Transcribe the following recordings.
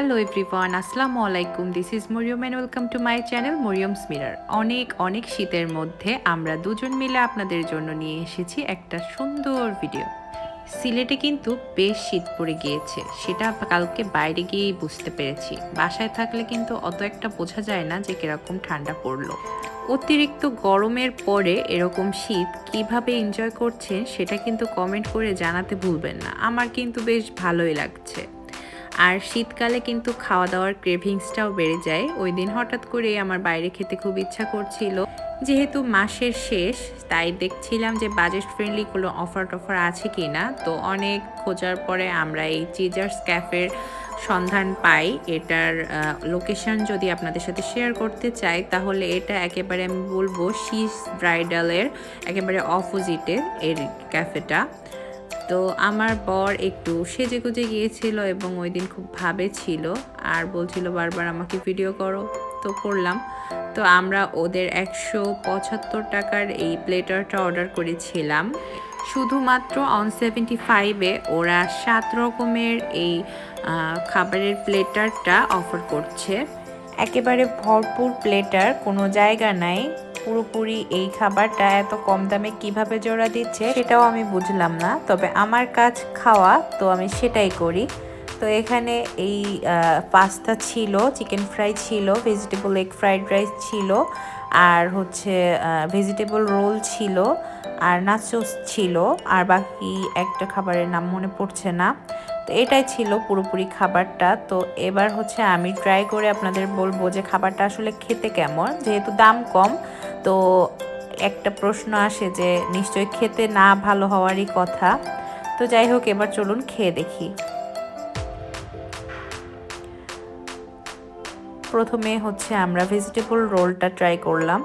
Hello everyone আসসালামু আলাইকুম this is Mariyam and welcome to my channel Mariyam's mirror অনেক অনেক শীতের মধ্যে আমরা দুজন মিলে আপনাদের জন্য নিয়ে এসেছি একটা সুন্দর ভিডিও সিলেটে কিন্তু বেশ শীত পড়ে গিয়েছে। সেটা কালকে বাইরে গিয়েই বুঝতে পেরেছি। বাসায় থাকলে কিন্তু অত একটা বোঝা যায় না যে কীরকম ঠান্ডা পড়ল। অতিরিক্ত গরমের পরে এরকম শীত কীভাবে এনজয় করছেন, সেটা কিন্তু কমেন্ট করে জানাতে ভুলবেন না। আমার কিন্তু বেশ ভালোই লাগছে। আর শীতকালে কিন্তু খাওয়া দাওয়ার ক্রেভিংসটাও বেড়ে যায়। ওই দিন হঠাৎ করে আমার বাইরে খেতে খুব ইচ্ছা করছিল। যেহেতু মাসের শেষ, তাই দেখছিলাম যে বাজেট ফ্রেন্ডলি কোনো অফার টফার আছে কি না তো অনেক খোঁজার পরে আমরা এই চিজার্স ক্যাফের সন্ধান পাই। এটার লোকেশন যদি আপনাদের সাথে শেয়ার করতে চাই, তাহলে এটা একেবারে আমি বলব শীষ ব্রাইডালের একেবারে অপোজিটে এর ক্যাফেটা তো আমার বর একটু সেজে গুজে গিয়েছিল এবং ওই দিন খুব ভাবে ছিল আর বলছিল, বারবার আমাকে ভিডিও করো। তো করলাম। তো আমরা ওদের একশো পঁচাত্তর টাকার এই প্লেটারটা অর্ডার করেছিলাম। শুধুমাত্র অন সেভেন্টি ফাইভে ওরা সাত রকমের এই খাবারের প্লেটারটা অফার করছে। একেবারে ভরপুর প্লেটার কোনো জায়গা নাই। পুরোপুরি এই খাবারটা এত কম দামে কীভাবে জোড়া দিচ্ছে সেটাও আমি বুঝলাম না। তবে আমার কাজ খাওয়া, তো আমি সেটাই করি। তো এখানে এই পাস্তা ছিল, চিকেন ফ্রাই ছিল ভেজিটেবল এগ ফ্রাইড রাইস ছিল, আর হচ্ছে ভেজিটেবল রোল ছিল, আর নাচোস ছিল, আর বাকি একটা খাবারের নাম মনে পড়ছে না। তো এটাই ছিল পুরোপুরি খাবারটা। তো এবার হচ্ছে আমি ট্রাই করে আপনাদের বলব যে খাবারটা আসলে খেতে কেমন, যেহেতু দাম কম তো একটা প্রশ্ন আসে যে নিশ্চয়ই খেতে না ভালো হওয়ারই কথা। তো যাই হোক, এবার চলুন খেয়ে দেখি। প্রথমে হচ্ছে আমরা ভেজিটেবল রোলটা ট্রাই করলাম।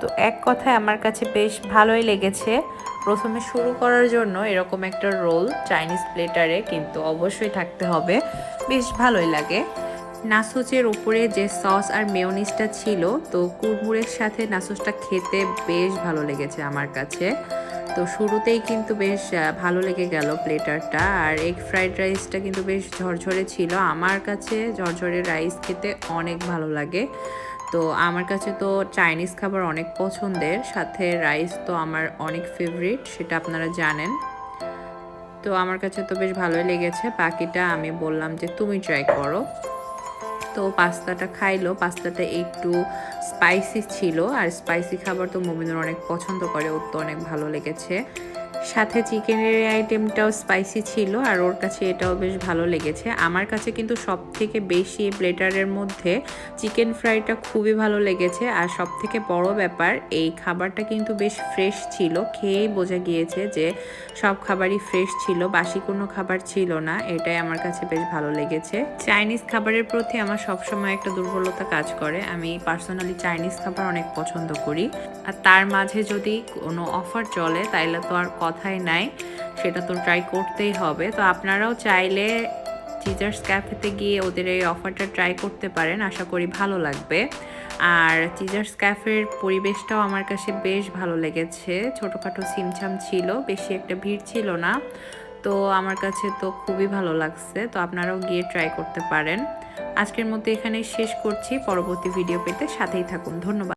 তো এক কথায় আমার কাছে বেশ ভালোই লেগেছে। প্রথমে শুরু করার জন্য এরকম একটা রোল চাইনিজ প্লেটারে কিন্তু অবশ্যই থাকতে হবে। বেশ ভালোই লাগে। নাসোচের উপরে যে সস আর মেয়নিসটা ছিল, তো কুরমুরের সাথে নাসোসটা খেতে বেশ ভালো লেগেছে আমার কাছে। তো শুরুতেই কিন্তু বেশ ভালো লেগে গেল প্লেটারটা, আর এগ ফ্রাইড রাইসটা কিন্তু বেশ ঝরঝরে ছিল। আমার কাছে ঝরঝরে রাইস খেতে অনেক ভালো লাগে। তো আমার কাছে তো চাইনিজ খাবার অনেক পছন্দের, সাথে রাইস তো আমার অনেক ফেভারিট সেটা আপনারা জানেন। তো আমার কাছে তো বেশ ভালোই লেগেছে। বাকিটা আমি বললাম যে তুমি ট্রাই করো। তো পাস্তাটা খাইলো। পাস্তাটা একটু স্পাইসি ছিল। আর স্পাইসি খাবার তো মমিনুর অনেক পছন্দ করে। ওর তো অনেক ভালো লেগেছে। সাথে চিকেনের আইটেমটাও স্পাইসি ছিল আর ওর কাছে এটাও বেশ ভালো লেগেছে। আমার কাছে কিন্তু সব থেকে বেশি প্লেটারের মধ্যে চিকেন ফ্রাইটা খুবই ভালো লেগেছে আর সব থেকে বড় ব্যাপার, এই খাবারটা কিন্তু বেশ ফ্রেশ ছিল। খেয়েই বোঝা গিয়েছে যে সব খাবারই ফ্রেশ ছিল, বাসি কোনো খাবার ছিল না। এটাই আমার কাছে বেশ ভালো লেগেছে। চাইনিজ খাবারের প্রতি আমার সবসময় একটা দুর্বলতা কাজ করে। আমি পার্সোনালি চাইনিজ খাবার অনেক পছন্দ করি। আর তার মাঝে যদি কোনো অফার চলে, তাইলে তো আর কথাই নাই, সেটা তো ট্রাই করতেই হবে। তো আপনারাও চাইলে চিজার্স ক্যাফেতে গিয়ে ওদের এই অফারটা ট্রাই করতে পারেন, আশা করি ভালো লাগবে। আর চিজার্স ক্যাফের পরিবেশটাও আমার কাছে বেশ ভালো লেগেছে। ছোটোখাটো সিমছাম ছিল, বেশি একটা ভিড় ছিল না। তো আমার কাছে তো খুবই ভালো লাগছে, তো আপনারাও গিয়ে ট্রাই করতে পারেন। আজকের মধ্যে এখানেই শেষ করছি, পরবর্তী ভিডিও পেতে সাথেই থাকুন। ধন্যবাদ।